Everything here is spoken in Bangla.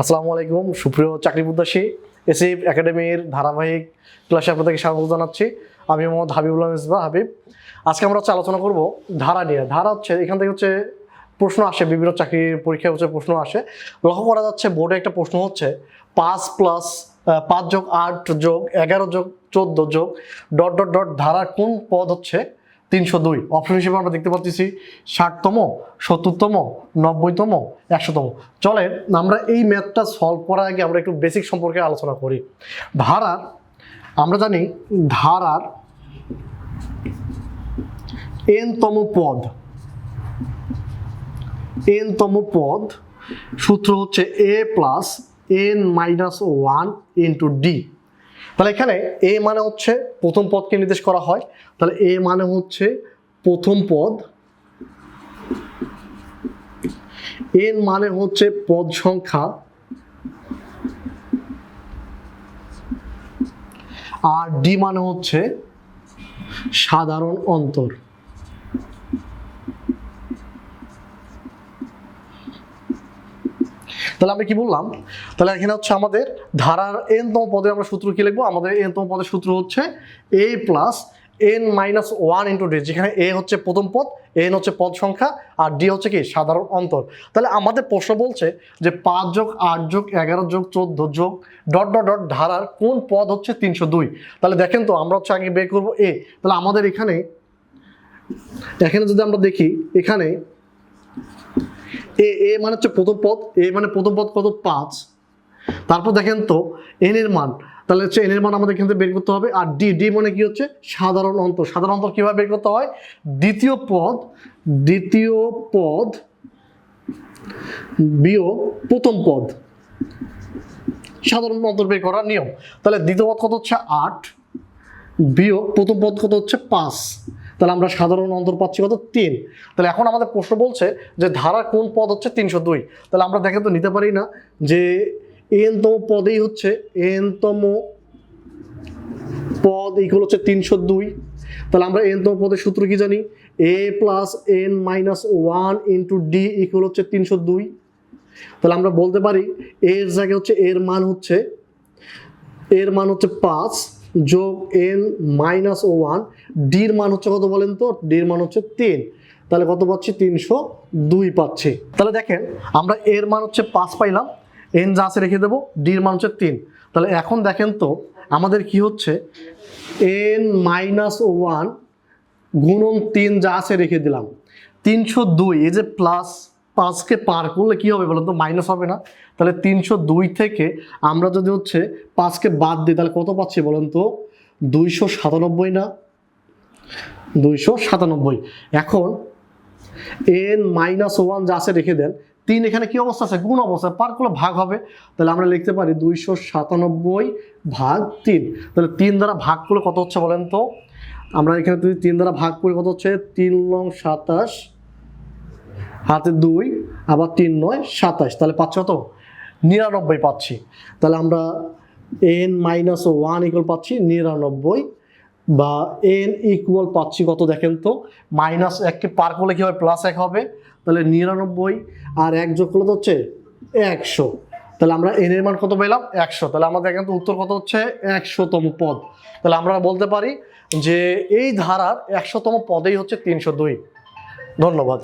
আসসালামু আলাইকুম, সুপ্রিয় চাকরি প্রত্যাশী এসিফ একাডেমির ধারাবাহিক ক্লাসে আপনাদেরকে স্বাগত জানাচ্ছি। আমি মোহাম্মদ হাবিবুল্লাহ মিসবা হাবিব। আজকে আমরা হচ্ছে আলোচনা করব ধারা নিয়ে। ধারা হচ্ছে, এখান থেকে হচ্ছে প্রশ্ন আসে, বিভিন্ন চাকরির পরীক্ষায় হচ্ছে প্রশ্ন আসে। লক্ষ্য করা যাচ্ছে, বোর্ডে একটা প্রশ্ন হচ্ছে, পাঁচ প্লাস পাঁচ যোগ আট যোগ এগারো যোগ চোদ্দ যোগ ডট ডট ডট, ধারা কোন পদ হচ্ছে? তিনশো দুই। অপশন হিসেবে আমরা দেখতে পাচ্ছি ষাটতম, সত্তরতম, নব্বইতম, একশোতম। চলে আমরা এই ম্যাথটা সলভ করার আগে আমরা একটু বেসিক সম্পর্কে আলোচনা করি। ধারার, আমরা জানি ধারার এনতম পদ এনতম পদ সূত্র হচ্ছে A plus N minus one into D তাহলে এখানে এ মানে হচ্ছে প্রথম পদকে নির্দেশ করা হয়। তাহলে এ মানে হচ্ছে প্রথম পদ। এন মানে হচ্ছে পদ সংখ্যা। আর ডি মানে হচ্ছে সাধারণ অন্তর। তাহলে আমরা কি বললাম? তাহলে এখানে হচ্ছে আমাদের ধারার এনতম পদে আমরা সূত্র কি লিখব? আমাদের এনতম পদের সূত্র হচ্ছে A plus N minus one into D যেখানে এ হচ্ছে প্রথম পদ এন হচ্ছে পদ সংখ্যা, আর ডি হচ্ছে কি? সাধারণ অন্তর। তাহলে আমাদের প্রশ্ন বলছে যে পাঁচ যোগ আট যোগ এগারো যোগ চোদ্দ যোগ ডট ডট ডট ধারার কোন পদ হচ্ছে তিনশো দুই? তাহলে দেখেন তো, আমরা হচ্ছে আগে বের করব এ তাহলে আমাদের এখানে এখানে যদি আমরা দেখি, এখানে এ এ মানে হচ্ছে প্রথম পদ, এ মানে প্রথম পদ কত? পাঁচ। তারপর দেখেন তো এন এর মান, তাহলে হচ্ছে এন এর মান আমাদের থেকে বের করতে হবে, আর ডি ডি মানে কি হচ্ছে? সাধারণ অন্তর। সাধারণ অন্তর কীভাবে বের করতে হয়? দ্বিতীয় পদ দ্বিতীয় পদ বিয়োগ প্রথম পদ। সাধারণ অন্তর বের করার নিয়ম। তাহলে দ্বিতীয় পদ কত হচ্ছে? আট। বিয়োগ প্রথম পদ কত হচ্ছে? পাঁচ। তাহলে আমরা সাধারণ অন্তর পাচ্ছি কত? তিন। তাহলে এখন আমাদের প্রশ্ন বলছে যে ধারা কোন পদ হচ্ছে তিনশো দুই? তাহলে আমরা দেখে তো নিতে পারি না যে এনতম পদেই হচ্ছে এনতম পদ ইকুয়াল হচ্ছে তিনশো দুই। তাহলে আমরা এনতম পদের সূত্র কি জানি? A plus N minus one into D equal হচ্ছে তিনশো দুই। তাহলে আমরা বলতে পারি এর জায়গায় হচ্ছে এর মান হচ্ছে, এর মান হচ্ছে পাঁচ। যোগ এন মাইনাস ওয়ান ডির মান হচ্ছে কত বলেন তো? ডির মান হচ্ছে তিন। তাহলে কত পাচ্ছি? তিনশো দুই পাচ্ছি। তাহলে দেখেন, আমরা এর মান হচ্ছে পাঁচ পাইলাম এন যা আছে রেখে দেবো ডির মান হচ্ছে তিন। তাহলে এখন দেখেন তো, আমাদের কি হচ্ছে? এন মাইনাস ওয়ান গুণন তিন যা আছে রেখে দিলাম। তিনশো দুই, এই যে প্লাস পাঁচকে পার করলে কী হবে বলুন তো? মাইনাস হবে না। তাহলে তিনশো দুই থেকে আমরা যদি হচ্ছে পাঁচকে বাদ দিই, তাহলে কত পাচ্ছি বলুন তো? দুইশো সাতানব্বই না? দুইশো সাতানব্বই। এখন এন মাইনাস ওয়ান যা আছে রেখে দেন, তিন এখানে কি অবস্থা আছে? গুণ অবস্থা? পার করলে ভাগ হবে। তাহলে আমরা লিখতে পারি দুইশো সাতানব্বই ভাগ তিন। তাহলে তিন দ্বারা ভাগ করলে কত হচ্ছে বলেন তো? আমরা এখানে তিন দ্বারা ভাগ করি, কত হচ্ছে? তিন লং সাতাশ হাতে দুই, আবার তিন নয়, সাতাশ। তাহলে পাচ্ছ কত? নিরানব্বই পাচ্ছি। তাহলে আমরা এন মাইনাস ওয়ান ইকুয়াল পাচ্ছি, নিরানব্বই। বা এন ইকুয়াল পাচ্ছি কত দেখেন তো? মাইনাস এককে পার করলে কী হবে প্লাস এক হবে। তাহলে নিরানব্বই আর এক যোগ করলে তো হচ্ছে একশো। তাহলে আমরা এন এর মান কত পেলাম? একশো। তাহলে আমাদের এখানে তো উত্তর কত হচ্ছে? একশোতম পদ। তাহলে আমরা বলতে পারি যে এই ধারার একশোতম পদেই হচ্ছে তিনশো দুই। ধন্যবাদ।